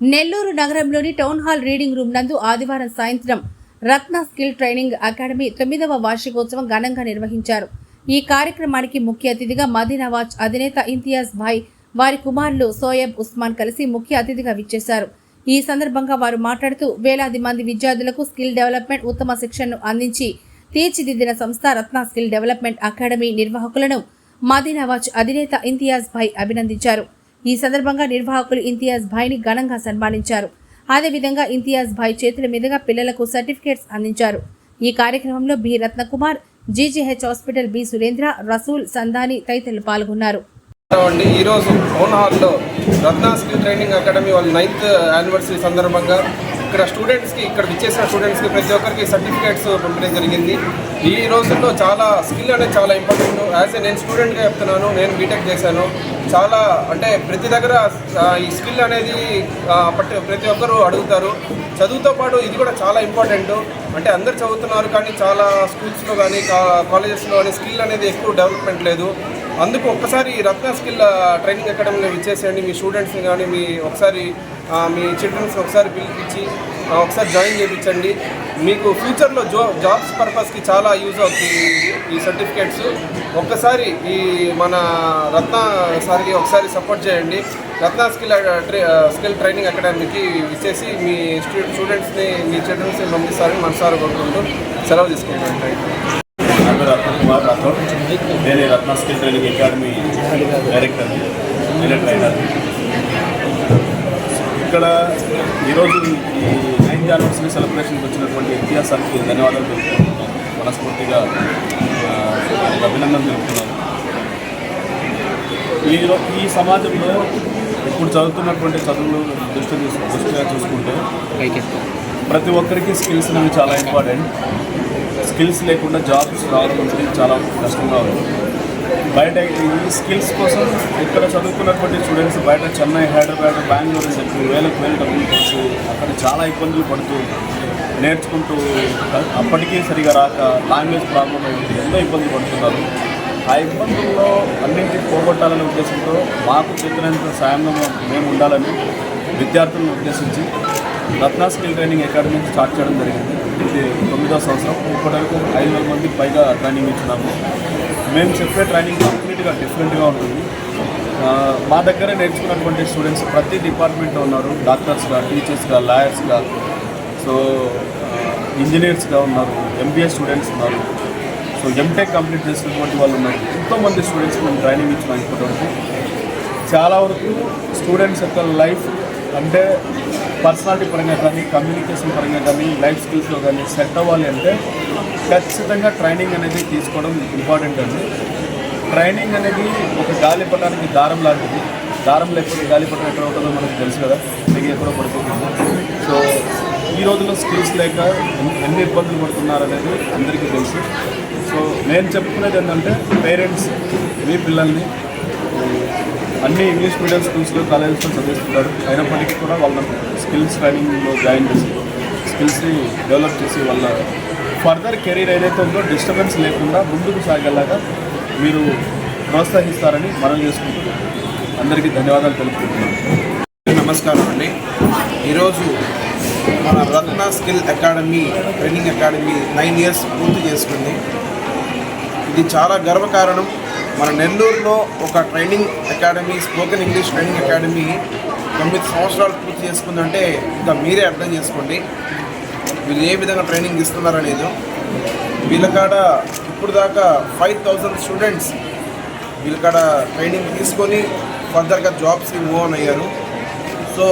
నెల్లూరు నగరంలోని town hall reading room నందు ఆదివారం సాయంత్రం రత్న స్కిల్ ట్రైనింగ్ అకాడమీ తొమ్మిదవ వార్షికోత్సవం ఘనంగా నిర్వహించారు. ఈ కార్యక్రమానికి ముఖ్య అతిథిగా మదీనావాజ్ అధినేత ఇంతియాజ్ భాయ్ వారి కుమారులు సోయబ్ ఉస్మాన్ కలిసి ముఖ్య అతిథిగా విచ్చేశారు. ఈ సందర్భంగా వారు మాట్లాడుతూ వేలాది మంది విద్యార్థులకు స్కిల్ డెవలప్మెంట్ ఉత్తమ శిక్షణను అందించి తీర్చిదిద్దిన సంస్థ రత్న స్కిల్ డెవలప్మెంట్ అకాడమీ నిర్వాహకులను మదీనావాజ్ అధినేత ఇంతియాజ్ భాయ్ అభినందించారు. ఈ సందర్భంగా నిర్వాహకులు ఇంతియాజ్ భాయ్ని ఘనంగా సన్మానించారు. అదేవిధంగా ఇంతియాజ్ భాయ్ చేతుల మీదుగా పిల్లలకు సర్టిఫికేట్స్ అందించారు. ఈ కార్యక్రమంలో B. Ratnakumar GGH hospital B. Surendra Rasool Sandani తదితరులు పాల్గొన్నారు. అండి ఈరోజు టౌన్ హాల్లో రత్నా స్కిల్ ట్రైనింగ్ అకాడమీ వాళ్ళ నైన్త్ యానివర్సరీ సందర్భంగా ఇక్కడ స్టూడెంట్స్కి ఇక్కడ విచ్చేసిన స్టూడెంట్స్కి ప్రతి ఒక్కరికి సర్టిఫికేట్స్ పంపడం జరిగింది. ఈ రోజుల్లో చాలా స్కిల్ అనేది చాలా ఇంపార్టెంట్ యాజ్ ఏ నేను స్టూడెంట్గా చెప్తున్నాను నేను బీటెక్ చేశాను. చాలా అంటే ప్రతి దగ్గర ఈ స్కిల్ అనేది ప్రతి ఒక్కరూ అడుగుతారు. చదువుతో పాటు ఇది కూడా చాలా ఇంపార్టెంట్ అంటే అందరు చదువుతున్నారు కానీ చాలా స్కూల్స్లో కానీ కాలేజెస్లో కానీ స్కిల్ అనేది ఎక్కువ డెవలప్మెంట్ లేదు. అందుకు ఒక్కసారి రత్న స్కిల్ ట్రైనింగ్ అకాడమీలో ఇచ్చేసేయండి. మీ స్టూడెంట్స్ని కానీ మీ ఒకసారి మీ చిల్డ్రన్స్ ఒకసారి పిలిపించి ఒకసారి జాయిన్ చేయించండి మీకు ఫ్యూచర్లో జో జాబ్స్ పర్పస్కి చాలా యూజ్ అవుతుంది ఈ సర్టిఫికేట్స్ ఒక్కసారి ఈ మన రత్న సార్కి ఒకసారి సపోర్ట్ చేయండి. రత్న స్కిల్ ట్రై స్కిల్ ట్రైనింగ్ అకాడమీకి ఇచ్చేసి మీ స్టూ స్టూడెంట్స్ని మీ చిల్డ్రన్స్ని పంపిస్తారని మన సార్ కోరుకుంటూ సెలవు తీసుకుంటాను థ్యాంక్ యూ రత్న కుమార్ రాథోడ్. నేను Ratna skill training academy director నేను ట్రైనర్ ఇక్కడ ఈరోజు ఈ నైన్త్ యానివర్సరీ సెలబ్రేషన్కి వచ్చినటువంటి ఎన్టీఆర్ సార్కి ధన్యవాదాలు తెలుపుకుంటున్నాను. మనస్ఫూర్తిగా అభినందన తెలుపుతున్నాను. ఈ ఈ సమాజంలో ఇప్పుడు చదువుతున్నటువంటి చదువులు దృష్టి దృష్టిగా చూసుకుంటే ప్రతి ఒక్కరికి స్కిల్స్ అనేవి చాలా ఇంపార్టెంట్. స్కిల్స్ లేకుండా జాబ్స్ రావడం అనేది చాలా కష్టంగా ఉంది. బయట ఈ స్కిల్స్ కోసం ఇక్కడ చదువుకున్నటువంటి స్టూడెంట్స్ బయట చెన్నై హైదరాబాద్ బెంగళూరు అని చెప్పి వేలకు వేలు డబ్బులు అక్కడ చాలా ఇబ్బందులు పడుతూ నేర్చుకుంటూ అప్పటికీ సరిగా రాక లాంగ్వేజ్ ప్రాబ్లం అయింది ఎంతో ఇబ్బంది పడుతున్నారు. ఆ ఇబ్బందుల్లో అన్నింటినీ పోగొట్టాలనే ఉద్దేశంతో మాకు చెప్పినంత సాయంగా మేము ఉండాలని విద్యార్థులను ఉద్దేశించి Ratna skill training academy start చేయడం జరిగింది. ఇది తొమ్మిదో సంవత్సరం. ఇప్పటివరకు ఐదు వేల మందికి పైగా ట్రైనింగ్ ఇచ్చినాము. మేము చెప్పే ట్రైనింగ్ కంప్లీట్గా డిఫరెంట్గా ఉంటుంది. మా దగ్గర నేర్చుకున్నటువంటి స్టూడెంట్స్ ప్రతి డిపార్ట్మెంట్లో ఉన్నారు. డాక్టర్స్గా టీచర్స్గా లాయర్స్గా. సో ఇంజనీర్స్గా ఉన్నారు. ఎంబీఏ స్టూడెంట్స్ ఉన్నారు. సో ఎంటెక్ కంప్లీట్ చేసినటువంటి వాళ్ళు ఉన్నారు. ఎంతోమంది స్టూడెంట్స్ మేము ట్రైనింగ్ ఇచ్చినాం ఇప్పటివరకు. చాలా వరకు స్టూడెంట్స్ యొక్క లైఫ్ అంటే పర్సనాలిటీ పరంగా కానీ కమ్యూనికేషన్ పరంగా కానీ లైఫ్ స్కిల్స్లో కానీ సెట్ అవ్వాలి అంటే ఖచ్చితంగా ట్రైనింగ్ అనేది తీసుకోవడం ఇంపార్టెంట్ అండి. ట్రైనింగ్ అనేది ఒక గాలిపటానికి దారం లాంటిది. దారం లేకపోతే గాలిపటం ఎక్కడ ఉంటుందో మనకు తెలుసు కదా దిగి ఎక్కడో పడిపోతుంది. సో ఈ రోజుల్లో స్కిల్స్ లేక ఎన్ని- ఎన్ని ఇబ్బందులు పడుతున్నారు అనేది అందరికీ తెలుసు. సో నేను చెప్పుకునేది ఏంటంటే పేరెంట్స్ మీ పిల్లల్ని అన్ని ఇంగ్లీష్ మీడియం స్కూల్స్లో కాలేజెస్లో చదివిస్తున్నారు. అయినప్పటికీ కూడా వాళ్ళ స్కిల్స్ ట్రైనింగ్లో జాయిన్ చేసి స్కిల్స్ని డెవలప్ చేసి వాళ్ళ ఫర్దర్ కెరీర్ ఏదైతే ఉందో డిస్టర్బెన్స్ లేకుండా ముందుకు సాగేలాగా మీరు ప్రోత్సహిస్తారని మనం చేసుకుంటున్నాం. అందరికీ ధన్యవాదాలు తెలుపుకుంటున్నాం. నమస్కారం అండి. ఈరోజు మన Ratna skill academy training academy nine years పూర్తి చేసుకుంది. ఇది చాలా గర్వకారణం. మన నెల్లూరులో ఒక training academy spoken English training academy తొమ్మిది సంవత్సరాలు పూర్తి చేసుకుందంటే ఇంకా మీరే అర్థం చేసుకోండి. వీళ్ళు ఏ విధంగా ట్రైనింగ్ ఇస్తున్నారు అనేది. వీళ్ళ కాడ ఇప్పుడు దాకా ఫైవ్ థౌజండ్ స్టూడెంట్స్ వీళ్ళ కాడ ట్రైనింగ్ తీసుకొని ఫర్దర్గా జాబ్స్కి మూవ్ ఆన్ అయ్యారు. సో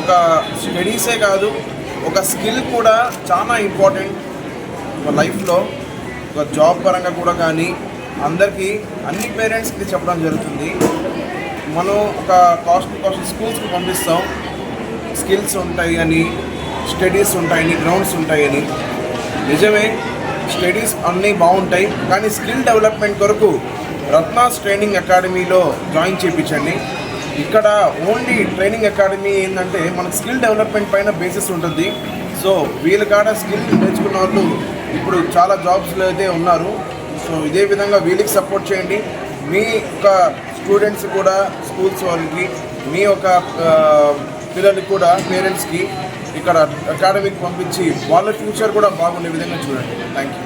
ఒక స్టడీసే కాదు ఒక స్కిల్ కూడా చాలా ఇంపార్టెంట్. ఒక లైఫ్లో ఒక జాబ్ పరంగా కూడా కానీ అందరికీ అన్ని పేరెంట్స్కి చెప్పడం జరుగుతుంది. మనం ఒక కాస్ట్ కాస్ట్ స్కూల్స్కి పంపిస్తాం. స్కిల్స్ ఉంటాయి అని స్టడీస్ ఉంటాయని గ్రౌండ్స్ ఉంటాయని. నిజమే స్టడీస్ అన్నీ బాగుంటాయి. కానీ స్కిల్ డెవలప్మెంట్ కొరకు రత్నాస్ ట్రైనింగ్ అకాడమీలో జాయిన్ చేయించండి. ఇక్కడ ఓన్లీ ట్రైనింగ్ అకాడమీ ఏంటంటే మనకు స్కిల్ డెవలప్మెంట్ పైన బేసిస్ ఉంటుంది. సో వీళ్ళ కాడ స్కిల్ నేర్చుకున్న వాళ్ళు ఇప్పుడు చాలా జాబ్స్లో అయితే ఉన్నారు. సో ఇదే విధంగా వీళ్ళకి సపోర్ట్ చేయండి. మీ యొక్క స్టూడెంట్స్ కూడా స్కూల్స్ వాళ్ళకి మీ యొక్క పిల్లలకి కూడా పేరెంట్స్కి ఇక్కడ అకాడమీకి పంపించి వాళ్ళ ఫ్యూచర్ కూడా బాగుండే విధంగా చూడండి. Thank you